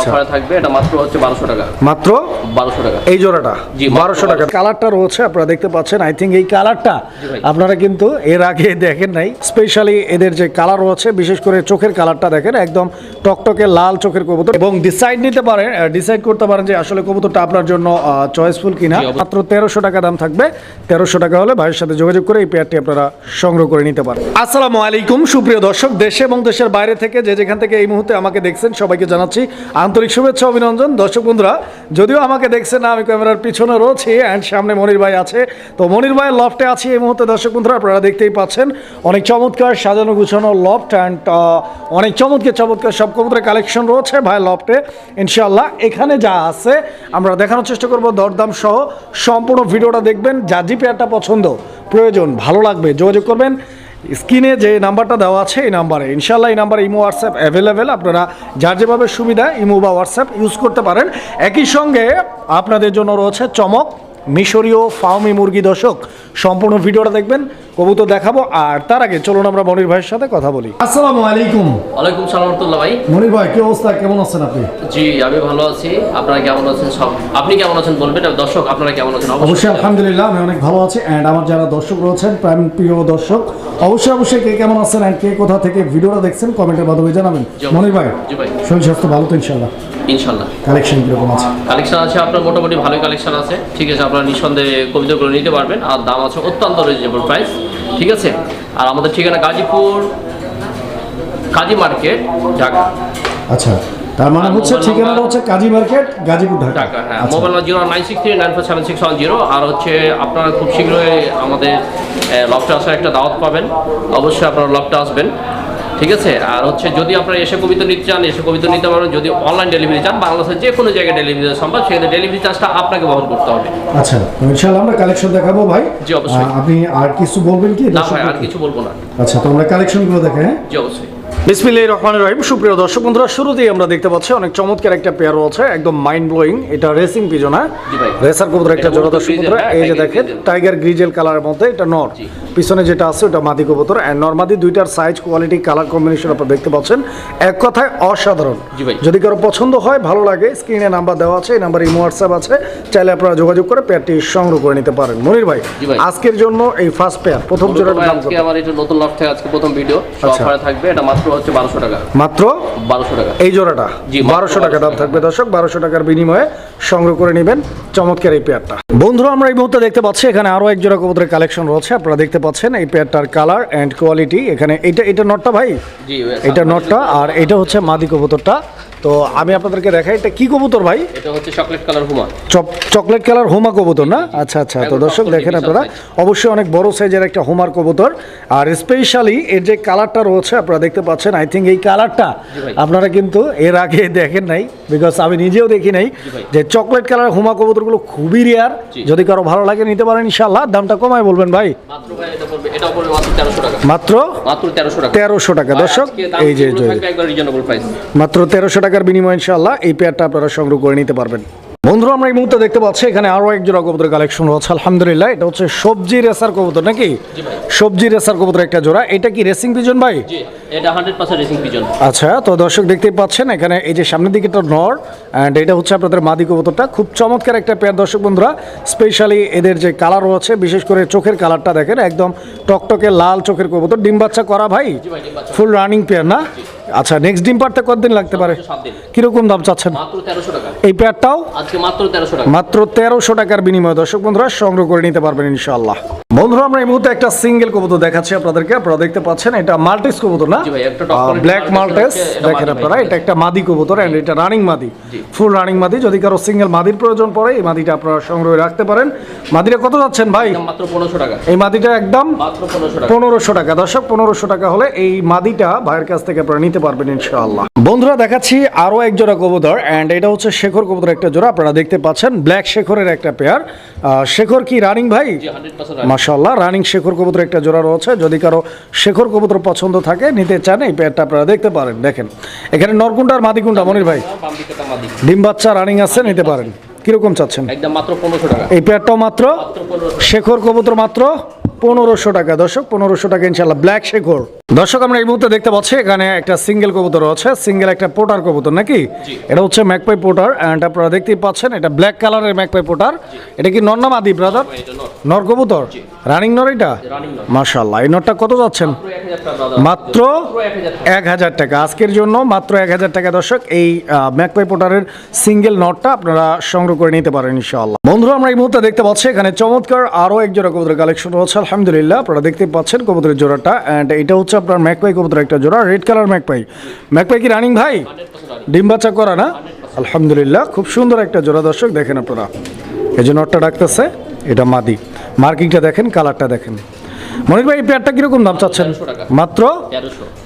অফারে থাকবে এটা মাত্র হচ্ছে বারোশো টাকা। মাত্র? বারোশো টাকা। এই জোড়াটা? জি, মাত্র বারোশো টাকা। কালারটা রয়েছে আপনারা দেখতে পাচ্ছেন। আই থিঙ্ক এই কালারটা আপনারা কিন্তু এর আগে দেখেন নাই। স্পেশালি এদের যে কালার রয়েছে বিশেষ করে চোখের কালারটা দেখেন একদম টকটকে লাল চোখের কবুতর। এবং ডিসাইড নিতে পারেন ডিসাইড করতে পারেন যে আসলে কবুতরটা আপনার জন্য চয়েসফুল কিনা। মাত্র তেরোশো টাকা দাম থাকবে। তেরোশো টাকা হলে ভাইয়ের সাথে যোগাযোগ করে এই পেয়ারটি আপনারা সংগ্রহ করে নিতে পারেন। আসসালামু আলাইকুম সুপ্রিয় দর্শক দেশে এবং দেশের বাইরে থেকে যে যেখান থেকে এই মুহূর্তে আমাকে দেখছেন সবাইকে জানাচ্ছি আন্তরিক শুভেচ্ছা, অভিনন্দন। দর্শক বন্ধুরা, যদিও আমাকে দেখছেন না, আমি ক্যামেরার পিছনে রয়েছি অ্যান্ড সামনে মনির ভাই আছে। তো মনির ভাইয়ের লফটে আছি এই মুহূর্তে। দর্শক বন্ধুরা, আপনারা দেখতেই পাচ্ছেন, অনেক চমৎকার সাজানো গুছানো লফট অ্যান্ড অনেক চমৎকার চমৎকার সব কবুতরের কালেকশন রয়েছে ভাই লফটে ইনশাল্লাহ এখানে যা আছে, আমরা দেখানোর চেষ্টা করব দরদাম সহ। সম্পূর্ণ ভিডিওটা দেখবেন, যা জি পেয়ারটা পছন্দ, প্রয়োজন, ভালো লাগবে, যোগাযোগ করবেন। স্ক্রিনে যে নাম্বারটা দেওয়া আছে এই নাম্বারে। ইনশাল্লাহ এই নাম্বারে ইমো, হোয়াটসঅ্যাপ অ্যাভেলেবেল আপনারা যার যেভাবে সুবিধা ইমো বা হোয়াটসঅ্যাপ ইউজ করতে পারেন। একই সঙ্গে আপনাদের জন্য রয়েছে চমক। মিশরীয় ফার্মি মুরগি দর্শক সম্পূর্ণ ভিডিওটা দেখবেন কবুতর দেখাবো আর তার আগে চলুন আমরা মনির ভাইয়ের সাথে কথা বলি। আসসালামু আলাইকুম। ওয়ালাইকুম সালাম রহমতুল্লাহ ভাই। মনির ভাই কি অবস্থা? কেমন আছেন আপনি? জি আমি ভালো আছি। আপনারা কেমন আছেন? সব আপনি কেমন আছেন বলবেন? আর দর্শক আপনারা কেমন আছেন? অবশ্যই আলহামদুলিল্লাহ আমি অনেক ভালো আছি। অ্যান্ড আমার যারা দর্শক রয়েছেন প্রাইম প্রিয় দর্শক অবশ্যই অবশ্যই কে কেমন আছেন অ্যান্ড কে কোথা থেকে ভিডিওটা দেখছেন কমেন্টের মাধ্যমে জানাবেন। মনির ভাই জি ভাই। শরীর স্বাস্থ্য ভালো তো ইনশাল্লাহ ইনশাল্লাহ। কালেকশন কীরকম আছে? কালেকশন আছে আপনার মোটামুটি ভালোই কালেকশন আছে। ঠিক আছে আপনারা নিঃসন্দেহে কবিতাগুলো নিতে পারবেন। আর দাম আছে অত্যন্ত রিজনেবল প্রাইস ঠিক আছে? আর আমাদের ঠিকানা গাজীপুর কাজী মার্কেট ঢাকা। আচ্ছা তার মানে হচ্ছে ঠিকানাটা হচ্ছে কাজী মার্কেট গাজীপুর ঢাকা। হ্যাঁ। আচ্ছা। Mobile zero nine six three nine four seven six one zero আর হচ্ছে আপনারা খুব শীঘ্রই আমাদের লকটা আসার একটা দাওয়াত পাবেন। অবশ্যই আপনারা লকটা আসবেন। ঠিক আছে? আর হচ্ছে যদি আপনারা এসে কবিতা নিতে চান এসে কবিতা নিতে পারবেন যদি অনলাইন ডেলিভারি চান বাংলাদেশের যে কোনো জায়গায় ডেলিভারি সম্ভব সেক্ষেত্রে ডেলিভারি চার্জটা আপনাকে বহন করতে হবে। আচ্ছা ইনশাআল্লাহ আমরা কালেকশন দেখাবো ভাই। জি, অবশ্যই। আপনি আর কিছু বলবেন কি? না ভাই আর কিছু বলব না। আচ্ছা তো আমরা কালেকশনগুলো দেখে হ্যাঁ? জি অবশ্যই। বিসমিল্লাহ রহমান রহিম। সুপ্রিয় দর্শক বন্ধুরা শুরুতেই আমরা দেখতে পাচ্ছি অনেক চমৎকার একটা পেয়ার রয়েছে একদম মাইন্ড ব্লোয়িং এটা রেসিং পিজন হ্যাঁ? রেসার কবুতর একটা জোড়া দর্শক বন্ধুরা হ্যাঁ, এই যে দেখেন টাইগার গ্রিজেল কালারের মধ্যে এটা নর পিছনে যেটা আছে ওটা মাদি কবুতর। অ্যান্ড নর্মাদি দুইটার সাইজ কোয়ালিটি কালার কম্বিনেশন আপনারা দেখতে পাচ্ছেন। এক কথায় অসাধারণ। যদি কারও পছন্দ হয় ভালো লাগে স্ক্রিনে নাম্বার দেওয়া আছে এই নাম্বার ইমো হোয়াটসঅ্যাপ আছে চাইলে আপনারা যোগাযোগ করে পেয়ারটি সংগ্রহ করে নিতে পারেন। মনির ভাই আজকের জন্য এই ফার্স্ট পেয়ার প্রথম ভাই, আজকে আমার এটা নতুন লক থেকে আজকে প্রথম ভিডিও আচ্ছা। থাকবে এটা মাত্র হচ্ছে বারোশো টাকা। মাত্র বারোশো টাকা। এই জোড়াটা। জি, বারোশো টাকা দাম থাকবে দর্শক। বারোশো টাকার বিনিময়ে সংগ্রহ করে নেবেন চমৎকার এই পেয়ারটা বন্ধুরা আমরা এই মুহূর্তে দেখতে পাচ্ছি এখানে আরও এক জোড়া কবুতরের কালেকশন রয়েছে। আপনারা দেখতে পাচ্ছেন এই পেয়ারটার কালার অ্যান্ড কোয়ালিটি এখানে এটা এটা নটটা ভাই? এটা নটটা আর এটা হচ্ছে মাদি কবুতরটা। তো আমি আপনাদেরকে দেখাই এটা কি কবুতর ভাই? এটা হচ্ছে chocolate colour homer. Chocolate colour homer কবুতর না? আচ্ছা আচ্ছা তো দর্শক দেখেন আপনারা অবশ্যই অনেক বড় সাইজের একটা হোমার কবুতর। আর স্পেশালি এর যে কালারটা রয়েছে আপনারা দেখতে পাচ্ছেন আই থিঙ্ক এই কালারটা আপনারা কিন্তু এর আগে দেখেন নাই বিকজ আমি নিজেও দেখি নাই যে চকলেট কালার হোমা কবুতরগুলো খুবই রেয়ার যদি কারও ভালো লাগে নিতে পারেন ইনশাল্লাহ দামটা কমায় বলবেন ভাই। মাত্র ভাই এটা পড়বে এটা পড়বে মাত্র তেরোশো টাকা। মাত্র টাকা। তেরোশো টাকা। দর্শক এই যে মাত্র তেরোশো টাকার বিনিময় ইনশাল্লাহ এই পেয়ারটা আপনারা সংগ্রহ করে নিতে পারবেন। বন্ধুরা আমরা এই মুহূর্তে দেখতে পাচ্ছি এখানে আরও এক জোড়া কবুতর কালেকশন রয়েছে। আলহামদুলিল্লাহ এটা হচ্ছে সবজি রেসার কবুতর নাকি? সবজি রেসার কবুতর একটা জোড়া। এটা কি রেসিং পিজন ভাই? এটা হান্ড্রেড পার্সেন্ট রেসিং পিজন আচ্ছা তো দর্শক দেখতেই পাচ্ছেন এখানে এই যে সামনের দিকে একটা নর অ্যান্ড এটা হচ্ছে আপনাদের মাদি কবুতরটা। খুব চমৎকার একটা পেয়ার দর্শক বন্ধুরা। স্পেশালি এদের যে কালার রয়েছে বিশেষ করে চোখের কালারটা দেখেন একদম টকটকে লাল চোখের কবুতর। ডিম বাচ্চা করা ভাই? ফুল রানিং পেয়ার না? আচ্ছা নেক্সট ডিম পারতে কতদিন লাগতে পারে? কীরকম দাম চাচ্ছেন? মাত্র তেরোশো টাকা। এই প্যাডটাও মাত্র তেরোশো মাত্র তেরোশো টাকার বিনিময়ে। দর্শক বন্ধুরা সংগ্রহ করে নিতে পারবেন ইনশাআল্লাহ। বন্ধুরা আমরা এই মুহূর্তে একটা সিঙ্গেল কবুতর দেখাচ্ছি আপনাদেরকে। আপনারা দেখতে পাচ্ছেন এটা মাল্টিস কবুতর না? ব্ল্যাক মাল্টেস দেখেন আপনারা এটা একটা মাদি কবুতর এন্ড এটা রানিং মাদি। ফুল রানিং মাদি যদি কারও সিঙ্গেল মাদির প্রয়োজন পড়ে এই মাদিটা আপনারা সংগ্রহে রাখতে পারেন। মাদিটা কত যাচ্ছেন ভাই? মাত্র পনেরোশো টাকা। এই মাদিটা একদম মাত্র পনেরোশো টাকা। দর্শক পনেরোশো টাকা হলে এই মাদিটা ভাইয়ের কাছ থেকে আপনারা নিতে পারবেন ইনশাআল্লাহ। বন্ধুরা দেখাচ্ছি আরও এক জোড়া কবুতর অ্যান্ড এটা হচ্ছে শেখর কবুতর একটা জোড়া। আপনারা দেখতে পাচ্ছেন ব্ল্যাক শেখরের একটা পেয়ার শেখর কি রানিং ভাই? মাশাল্লাহ রানিং শেখর কবুতর একটা জোড়া রয়েছে। যদি কারও শেখর কবুতর পছন্দ থাকে নিতে চান এই পেয়ারটা আপনারা দেখতে পারেন। দেখেন এখানে নরকুন্ডা আর মাদিকুন্ডা মনির ভাই? ডিম বাচ্চা রানিং আছে নিতে পারেন। কীরকম চাচ্ছেন? একদম মাত্র পনেরোশো টাকা। এই পেয়ারটাও মাত্র? শেখর কবুতর মাত্র? পনেরোশো টাকা। দর্শক পনেরোশো টাকা ইনশাল্লাহ ব্ল্যাক শেখর। দর্শক আমরা এই মুহূর্তে দেখতে পাচ্ছি এখানে একটা সিঙ্গেল কবুতর আছে সিঙ্গেল একটা পোটার কবুতর নাকি? এটা হচ্ছে ম্যাকপাই পোটার অ্যান্ড আপনারা দেখতেই পাচ্ছেন এটা ব্ল্যাক কালারের ম্যাকপাই পোটার। এটা কি নর নাম আদি ব্রাদার নর। কবুতর? রানিং নর এটা? নট এই নরটা কত যাচ্ছেন? মাত্র এক হাজার টাকা আজকের জন্য মাত্র এক হাজার টাকা দর্শক এই ম্যাকপাই পোটারের সিঙ্গেল নটটা আপনারা সংগ্রহ করে নিতে পারেন ইনশাআল্লাহ। বন্ধুরা আমরা এই মুহূর্তে দেখতে পাচ্ছি এখানে চমৎকার আরও এক জোড়া কবুতরের কালেকশন রয়েছে। আলহামদুলিল্লাহ আপনারা দেখতে পাচ্ছেন কবুতরের জোড়াটা অ্যান্ড এটা হচ্ছে আপনার ম্যাকপাই কবুতরের একটা জোড়া রেড কালার ম্যাকপাই। ম্যাকপাই কি রানিং ভাই? ডিম বাচ্চা করা না? আলহামদুলিল্লাহ খুব সুন্দর একটা জোড়া দর্শক দেখেন আপনারা। এই যে নটটা ডাকতেছে এটা মাদি। মার্কিংটা দেখেন কালারটা দেখেন। মনির ভাই এই পেয়ারটা কীরকম দাম চাচ্ছেন? মাত্র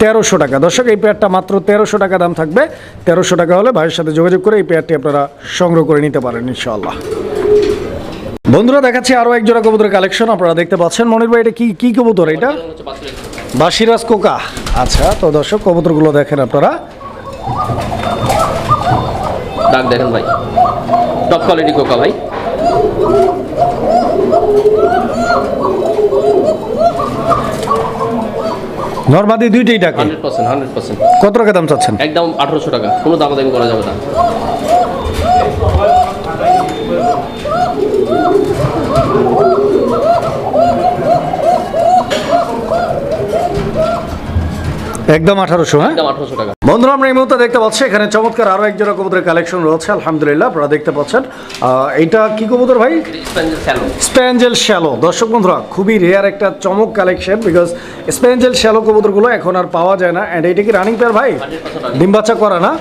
তেরোশো। টাকা। দর্শক এই পেয়ারটা মাত্র তেরোশো টাকা দাম থাকবে। তেরোশো টাকা হলে ভাইয়ের সাথে যোগাযোগ করে এই পেয়ারটি আপনারা সংগ্রহ করে নিতে পারেন ইনশাআল্লাহ। বন্ধুরা দেখাচ্ছি আরও এক জোড়া কবুতরের কালেকশন আপনারা দেখতে পাচ্ছেন। মনির ভাই এটা কি কি কবুতর এটা? বাসিরাজ কোকা। আচ্ছা তো দর্শক কবুতরগুলো দেখেন আপনারা। ডাক দেখেন ভাই। টপ কোয়ালিটি কোকা ভাই। নর্মাদি দুইটাই ডাকে। Hundred percent hundred percent. কত টাকা দাম চাচ্ছেন? একদম আঠারোশো টাকা কোনো দাম দামাদামি করা যাবে না। একদম আঠারোশো হ্যাঁ? একদম আঠারোশো টাকা। বন্ধুরা আমরা এই মুহূর্তে দেখতে পাচ্ছি এখানে চমৎকার আরও এক জোড়া কবুতরের কালেকশন রয়েছে আলহামদুলিল্লাহ আপনারা দেখতে পাচ্ছেন। এটা এইটা কি কবুতর ভাই? Spangle swallow. দর্শক বন্ধুরা খুবই রেয়ার একটা চমক কালেকশন বিকজ স্প্যাঞ্জেল শ্যালো কবুতরগুলো এখন আর পাওয়া যায় না। অ্যান্ড এটা কি রানিং পেয়ার ভাই? ডিম বাচ্চা করা না?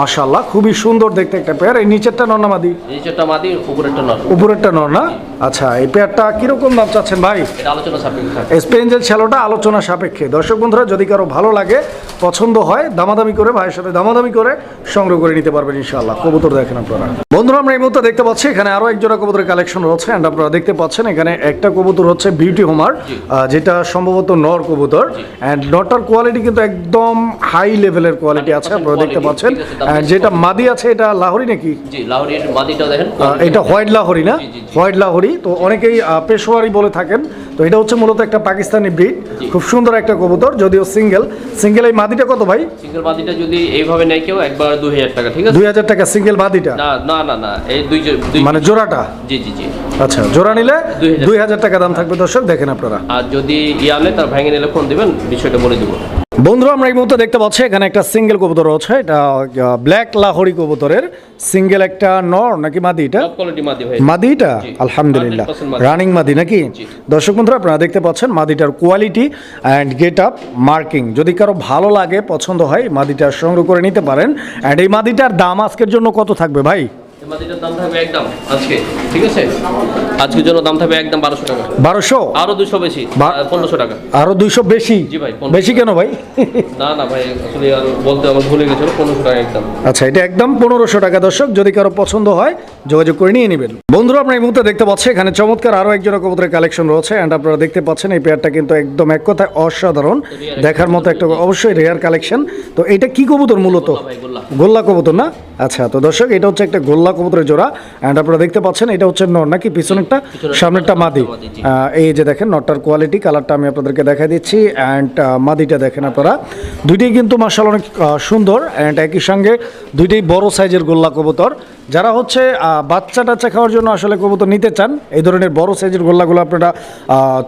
মাশাল্লাহ খুবই সুন্দর দেখতে একটা পেয়ার। এই নিচেরটা নর্নামাদি নিচেরটা মাদি উপরেরটা নট উপরেরটা নর না? আচ্ছা এই পেয়ারটা কীরকম দাম চাচ্ছেন ভাই? এটা আলোচনা সাপেক্ষে। স্পেঞ্জেল শ্যালোটা আলোচনা সাপেক্ষে। দর্শক বন্ধুরা যদি কারও ভালো লাগে পছন্দ হয় দামাদামি করে ভাইয়ের সাথে দামাদামি করে সংগ্রহ করে নিতে পারবেন ইনশাআল্লাহ। কবুতর দেখেন আপনারা। বন্ধুরা আমরা এই মুহূর্তে দেখতে পাচ্ছি এখানে আরও এক জোড়া কবুতরের কালেকশন রয়েছে অ্যান্ড আপনারা দেখতে পাচ্ছেন এখানে একটা কবুতর হচ্ছে বিউটি হোমার যেটা সম্ভবত নর কবুতর অ্যান্ড নটার কোয়ালিটি কিন্তু একদম হাই লেভেলের কোয়ালিটি আছে আপনারা দেখতে পাচ্ছেন। And যেটা মাদি আছে এটা লাহোরি নাকি? জি লাহোরির মাদিটা দেখেন এটা হোয়াইট লাহোরি না। হোয়াইট লাহোরি। তো অনেকেই পেশোয়ারি বলে থাকেন। তো এটা হচ্ছে মূলত একটা পাকিস্তানি ব্রিড। খুব সুন্দর একটা কবুতর যদিও সিঙ্গেল। সিঙ্গেল এই মাদিটা কত ভাই? সিঙ্গেল মাদিটা যদি এইভাবে নেয় কেউ একবার দুই হাজার টাকা ঠিক আছে? দুই হাজার টাকা সিঙ্গেল মাদিটা? না না না না এই দুই মানে জোড়াটা? জি জি জি। আচ্ছা জোড়া নিলে 2000 দুই হাজার টাকা দাম থাকবে দর্শক দেখেন আপনারা। আর যদি ইয়ে আনে তার ভেঙে নিলে ফোন দিবেন বিষয়টা বলে দিব। বন্ধুরা আমরা এই মুহূর্তে দেখতে পাচ্ছি এখানে একটা সিঙ্গেল কবুতর রয়েছে। এটা ব্ল্যাক লাহোরি কবুতরের সিঙ্গেল একটা নর নাকি মাদি এটা? মাদিটা আলহামদুলিল্লাহ। রানিং মাদি। নাকি। দর্শক বন্ধুরা আপনারা দেখতে পাচ্ছেন মাদিটার quality and get up marking যদি কারও ভালো লাগে পছন্দ হয় মাদিটা সংগ্রহ করে নিতে পারেন। অ্যান্ড এই মাদিটার দাম আজকের জন্য কত থাকবে ভাই? মাদিটার দাম থাকবে একদম আজকে ঠিক আছে? আজকের জন্য দাম থাকবে একদম বারোশো টাকা। বারোশো? আরও দুশো বেশি পনেরোশো টাকা। আরও দুইশো বেশি? জি ভাই, বেশি কেন ভাই? না না ভাই আসলে আর বলতে আমার ভুলে গেছিল পনেরোশো টাকা একদম। আচ্ছা এটা একদম পনেরোশো টাকা দর্শক যদি কারও পছন্দ হয় যোগাযোগ করে নিয়ে নেবেন। বন্ধুরা এই মুহূর্তে দেখতে পাচ্ছি এখানে চমৎকার আরও একজোড়া কবুতরের কালেকশন রয়েছে অ্যান্ড আপনারা দেখতে পাচ্ছেন এই পেয়ারটা কিন্তু একদম এক কথায় অসাধারণ। দেখার মতো একটা অবশ্যই রেয়ার কালেকশন তো এটা কি কবুতর মূলত? গোল্লা কবুতর না? আচ্ছা তো দর্শক এটা হচ্ছে একটা গোল্লা কবুতরের জোড়া অ্যান্ড আপনারা দেখতে পাচ্ছেন এটা হচ্ছে নর নাকি পিছনেরটা একটা সামনেরটা মাদি। মাদি, আহ, এই যে দেখেন নটটার কোয়ালিটি কালারটা আমি আপনাদেরকে দেখাই দিচ্ছি অ্যান্ড মাদিটা দেখেন আপনারা। দুইটাই কিন্তু মার্শাল অনেক সুন্দর অ্যান্ড একই সঙ্গে দুইটাই বড় সাইজের গোল্লা কবুতর। যারা হচ্ছে আহ, বাচ্চা টাচ্চা খাওয়ার জন্য আসলে কবুতর নিতে চান এই ধরনের বড় সাইজের গোল্লাগুলো আপনারা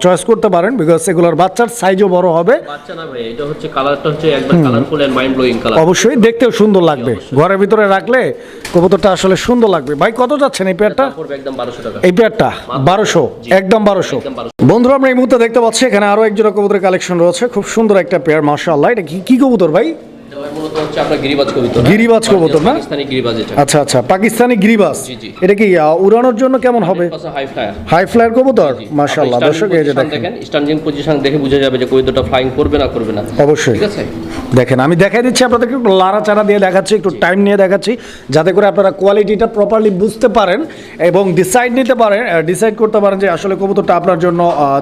চয়েস করতে পারেন বিকজ এগুলোর বাচ্চার সাইজও বড় হবে। বাচ্চা না ভাই এটা হচ্ছে কালারটা হচ্ছে একবার colourful and mind blowing colour অবশ্যই দেখতেও সুন্দর লাগবে। ঘরের ভিতরে রাখলে কবুতরটা আসলে সুন্দর লাগবে। ভাই কত যাচ্ছেন এই পেয়ারটা? একদম বারোশো টাকা। এই পেয়ারটা বারোশো একদম বারোশো। একদম 1200 বন্ধুরা আমরা এই মুহূর্তে দেখতে পাচ্ছি এখানে আরও এক জোড়া কবুতরের কালেকশন রয়েছে। খুব সুন্দর একটা পেয়ার মার্শাল্লাহ এটা কি কি কবুতর ভাই? গিরিবাজ কবুতর। না? আচ্ছা আচ্ছা পাকিস্তানি। এটা কি উড়ানোর জন্য কেমন হবে? হাই ফ্লায়ার কবুতর? মার্শাল্লাহ দর্শক এই যে দেখেন। দেখেন স্ট্যান্ডিং পজিশন দেখে বোঝা যাবে যে কবিতাটা ফ্লাইং করবে না করবে না। অবশ্যই। ঠিক আছে? দেখেন আমি দেখাই দিচ্ছি আপনাদেরকে একটু লাড়া চাড়া দিয়ে দেখাচ্ছি একটু টাইম নিয়ে দেখাচ্ছি যাতে করে আপনারা কোয়ালিটিটা প্রপারলি বুঝতে পারেন এবং ডিসাইড নিতে পারেন ডিসাইড করতে পারেন যে আসলে কবুতরটা আপনার জন্য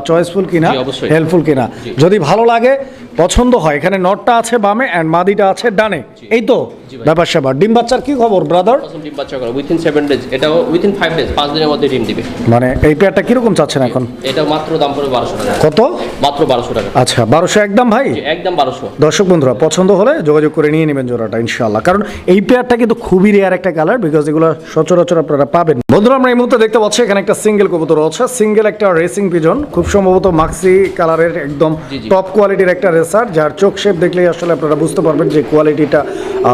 চয়েসফুল কিনা হেল্পফুল কিনা। যদি ভালো লাগে পছন্দ হয়। এখানে নটটা আছে বামে অ্যান্ড মাদিটা আছে ডানে। এই তো। ব্যাপার স্যাপার। ডিম বাচ্চার কি খবর ব্রাদার ডিম বাচ্চা করা উইথিন সেভেন ডেজ এটাও উইথিন ফাইভ ডেজ পাঁচ দিনের মধ্যে ডিম দিবে। মানে এই পেয়ারটা কীরকম চাচ্ছেন এখন? এটা মাত্র দাম পড়বে বারোশো টাকা। কত? মাত্র বারোশো টাকা। আচ্ছা বারোশো একদম ভাই? একদম বারোশো। দর্শক বন্ধুরা পছন্দ হলে যোগাযোগ করে নিয়ে নেবেন জোড়াটা ইনশাআল্লাহ। কারণ এই পেয়ারটা কিন্তু খুবই রেয়ার একটা কালার বিকজ এগুলো সচরাচর আপনারা পাবেন। বন্ধুরা আমরা এই মুহূর্তে দেখতে পাচ্ছি এখানে একটা সিঙ্গেল কবুতর আছে। সিঙ্গেল একটা রেসিং পিজন খুব সম্ভবত মাক্সি কালারের একদম। টপ কোয়ালিটির একটা রেসার যার চোখ শেপ দেখলেই আসলে আপনারা বুঝতে পারবেন যে কোয়ালিটিটা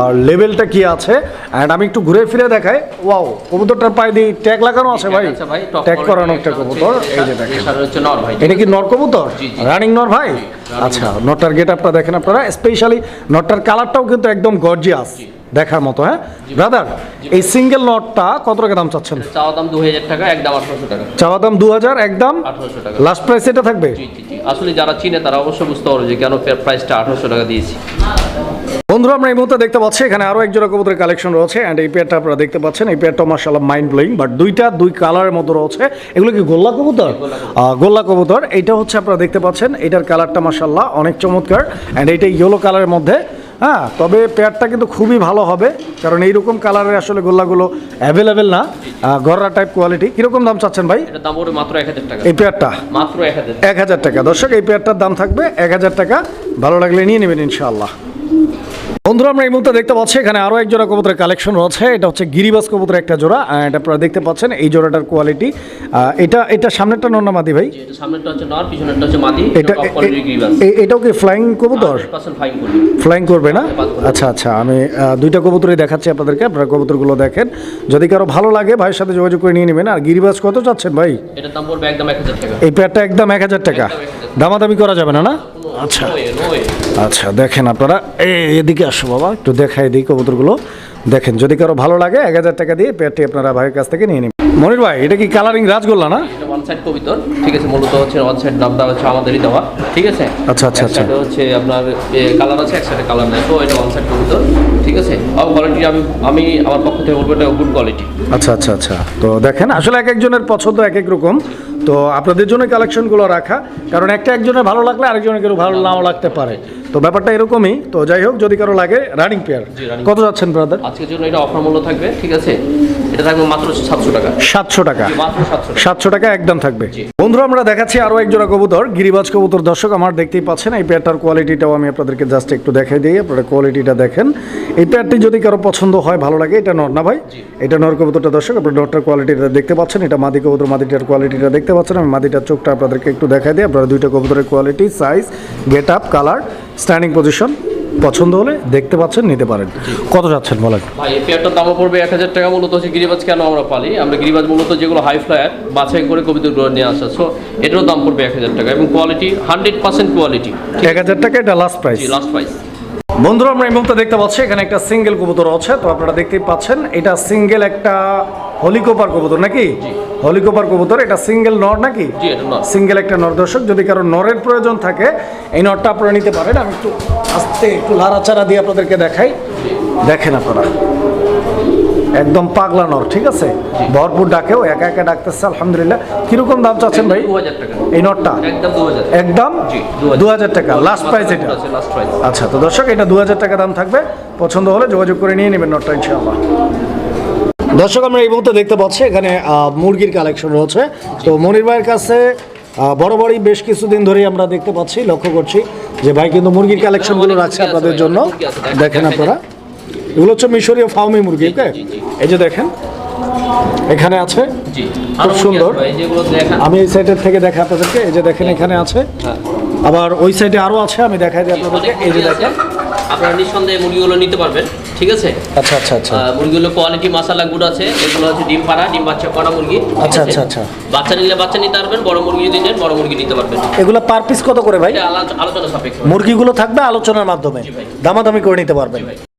আর লেভেলটা কি আছে? অ্যান্ড আমি একটু ঘুরে ফিরে দেখাই। ওয়াও কবুতরটার পায়ে দিয়ে ট্যাগ লাগানো আছে ভাই। ট্যাগ করানো একটা কবুতর। এই যে দেখেন। এটা কি নর কবুতর। রানিং নর ভাই? আচ্ছা নটটার গেট আপটা দেখেন আপনারা। স্পেশালি নটটার কালারটাও কিন্তু একদম গর্জিয়াস দেখার মতো হ্যাঁ? ব্রাদার এই সিঙ্গেল নটটা কত টাকা দাম চাচ্ছেন? চাওয়া দাম দু হাজার টাকা একদম আঠারোশো টাকা। চাওয়া দাম দু হাজার একদম? আঠারোশো টাকা। লাস্ট প্রাইস এটা থাকবে? আসলে যারা চিনে তারা অবশ্যই বুঝতে পারবে যে কেন প্রাইসটা আঠারোশো টাকা দিয়েছি। বন্ধুরা আমরা এই মুহূর্তে দেখতে পাচ্ছি এখানে আরও এক জোড়া কবুতরের কালেকশন রয়েছে অ্যান্ড এই পেয়ারটা আপনারা দেখতে পাচ্ছেন এই পেয়ারটা মার্শাল্লাহ মাইন্ড ব্লোয়িং বাট দুইটা দুই কালারের মতো রয়েছে। এগুলো কি গোল্লা কবুতর? গোল্লা কবুতর। এইটা হচ্ছে আপনারা দেখতে পাচ্ছেন এটার কালারটা মার্শাল্লাহ অনেক চমৎকার অ্যান্ড এইটা ইয়েলো কালারের মধ্যে। হ্যাঁ তবে পেয়ারটা কিন্তু খুবই ভালো হবে কারণ এইরকম কালারের আসলে গোল্লাগুলো অ্যাভেলেবেল না। গররা টাইপ কোয়ালিটি কীরকম দাম চাচ্ছেন ভাই? দাম মাত্র এক হাজার টাকা। এই পেয়ারটা মাত্র এক হাজার এক হাজার টাকা। দর্শক এই পেয়ারটার দাম থাকবে এক হাজার টাকা। ভালো লাগলে নিয়ে নেবেন ইনশাআল্লাহ। বন্ধুরা আমরা এই মুহূর্তে দেখতে পাচ্ছি এখানে আরও এক জোড়া কবুতরের কালেকশন রয়েছে। এটা হচ্ছে গিরিবাস কবুতরের একটা জোড়া এটা আপনারা দেখতে পাচ্ছেন এই জোড়াটার কোয়ালিটি এটা এটা সামনেরটা নন্না মাদি ভাই? এটা সামনেরটা হচ্ছে নর পিছনেরটা হচ্ছে মাদি এটা এটা টপ কোয়ালিটি গ্রিবাস এ- এটাও কি ফ্লাইং কবুতর? ফ্লাইং করবে না? আচ্ছা আচ্ছা আমি দুইটা কবুতরই দেখাচ্ছি আপনাদেরকে আপনারা কবুতরগুলো দেখেন। যদি কারও ভালো লাগে ভাইয়ের সাথে যোগাযোগ করে নিয়ে নেবেন। আর গিরিবাস কত চাচ্ছেন ভাই? এটার দাম পড়বে একদম এক হাজার টাকা। এই প্যাডটা একদম এক হাজার টাকা। দামাদামি করা যাবে না না? আচ্ছা। আচ্ছা দেখেন আপনারা এদিকে আসো বাবা, একটু দেখাই দিই কবুতরগুলো। দেখেন, যদি কারও ভালো লাগে, এক হাজার টাকা দিয়ে পেয়ারটি আপনারা ভাইয়ের কাছ থেকে নিয়ে নেবেন। মনির ভাই এটা কি কালারিং রাজগোল্লা না? এটা ওয়ান সাইড কবিতর ঠিক আছে মূলত হচ্ছে ওয়ান সাইড দামটা হচ্ছে আমাদেরই দেওয়া ঠিক আছে? আচ্ছা, আচ্ছা, আচ্ছা। side এ হচ্ছে আপনার কালার আছে এক সাইডে কালার নেই তো এটা ওয়ান সাইড কবিতর ঠিক আছে? আর কোয়ালিটি আমি আমি আমার পক্ষ থেকে বলব এটা গুড কোয়ালিটি আচ্ছা আচ্ছা আচ্ছা। তো দেখেন আসলে এক একজনের পছন্দ এক এক রকম। তো আপনাদের জন্য কালেকশনগুলো রাখা কারণ একটা একজনের ভালো লাগলে আরেকজনের কেউ ভালো নাও লাগতে পারে। তো ব্যাপারটা এরকমই। তো যাই হোক যদি কারও লাগে রানিং পেয়ার কত যাচ্ছেন ব্রাদার আজকের জন্য এটা অফার মূল্য থাকবে ঠিক আছে? এটা থাকবে মাত্র সাতশো টাকা। সাতশো টাকা। সাতশো টাকা। একদম থাকবে। বন্ধুরা আমরা দেখাচ্ছি আরও এক জোড়া কবুতর গিরিবাজ কবুতর। দর্শক আমার দেখতেই পাচ্ছেন এই পেয়ারটার কোয়ালিটিটাও আমি আপনাদেরকে জাস্ট একটু দেখাই দিই আপনারা কোয়ালিটিটা দেখেন। এই পেয়ারটি যদি কারও পছন্দ হয় ভালো লাগে এটা নর না ভাই? এটা নর কবুতরটা দর্শক আপনার নরটার কোয়ালিটিটা দেখতে পাচ্ছেন এটা মাদি কবুতর মাদিটার কোয়ালিটিটা দেখতে পাচ্ছেন। আমি মাদিটার চোখটা আপনাদেরকে একটু দেখাই দিই আপনারা দুইটা কবুতরের quality size get up colour standing position পছন্দ হলে দেখতে পাচ্ছেন নিতে পারেন। কত যাচ্ছেন বলেন? ভাই এই পেয়ারটার দামও পড়বে এক হাজার টাকা মূলত হচ্ছে গিরিবাজ কেন আমরা পালি? আমরা গিরিবাজ মূলত যেগুলো হাই ফ্লায়ার বাছাই করে কবিতাগুলো নিয়ে আসা। সো এটারও দাম পড়বে এক হাজার টাকা এবং কোয়ালিটি হান্ড্রেড পার্সেন্ট কোয়ালিটি এক হাজার টাকা এটা লাস্ট প্রাইস জি লাস্ট প্রাইস বন্ধুরা আমরা এই মুহূর্তে দেখতে পাচ্ছি এখানে একটা সিঙ্গেল কবুতর আছে। তো আপনারা দেখতেই পাচ্ছেন এটা সিঙ্গেল একটা হলিকোপার কবুতর নাকি? হলিকোপার কবুতর এটা সিঙ্গেল নর নাকি? সিঙ্গেল একটা নর। দর্শক যদি কারও নরের প্রয়োজন থাকে এই নরটা আপনারা নিতে পারেন। আমি একটু আস্তে একটু লাড়াচাড়া দিয়ে আপনাদেরকে দেখাই। দেখেন আপনারা। একদম পাগলা নর ঠিক আছে? ভরপুর ডাকেও একা একা ডাকতেছে আলহামদুলিল্লাহ। কীরকম দাম চাচ্ছেন ভাই? এই নরটা একদম দু হাজার টাকা লাস্ট প্রাইস এটা। আচ্ছা তো দর্শক এটা দু হাজার টাকা দাম থাকবে। পছন্দ হলে যোগাযোগ করে নিয়ে নেবেন নটটা ইনশাআল্লাহ। দর্শক আমরা এই মুহূর্তে দেখতে পাচ্ছি এখানে আহ, মুরগির কালেকশন রয়েছে। তো মনির ভাইয়ের কাছে বড় বড়ই বেশ কিছুদিন ধরেই আমরা দেখতে পাচ্ছি লক্ষ্য করছি যে ভাই কিন্তু মুরগির কালেকশনগুলো রাখছে আপনাদের জন্য। দেখেন। আপনারা। এগুলো হচ্ছে মিশরীয় ফার্মি মুরগি ওকে। এই যে দেখেন এখানে আছে জি খুব সুন্দর। ভাই যেগুলো দেখান। আমি এই সাইডের থেকে দেখা আপনাদেরকে এই যে দেখেন এখানে আছে। হ্যাঁ। আবার ওই সাইডে আরও আছে আমি দেখাই দিই আপনাদেরকে এই যে দেখেন। আপনারা নিঃসন্দেহে মুরগিগুলো নিতে পারবেন ঠিক আছে? আচ্ছা আচ্ছা আচ্ছা। মুরগিগুলো কোয়ালিটি মশালা গুড আছে এগুলো হচ্ছে ডিম পাড়া ডিম বাচ্চা করা মুরগি আচ্ছা, আচ্ছা, আচ্ছা। বাচ্চা নিলে বাচ্চা নিতে পারবেন বড় মুরগি যদি নেন বড় মুরগি নিতে পারবেন। এগুলো পার পিস কত করে ভাই? আলোচনা সাপেক্ষ। মুরগিগুলো থাকবে আলোচনার মাধ্যমে। দামাদামি করে নিতে পারবেন। ভাই।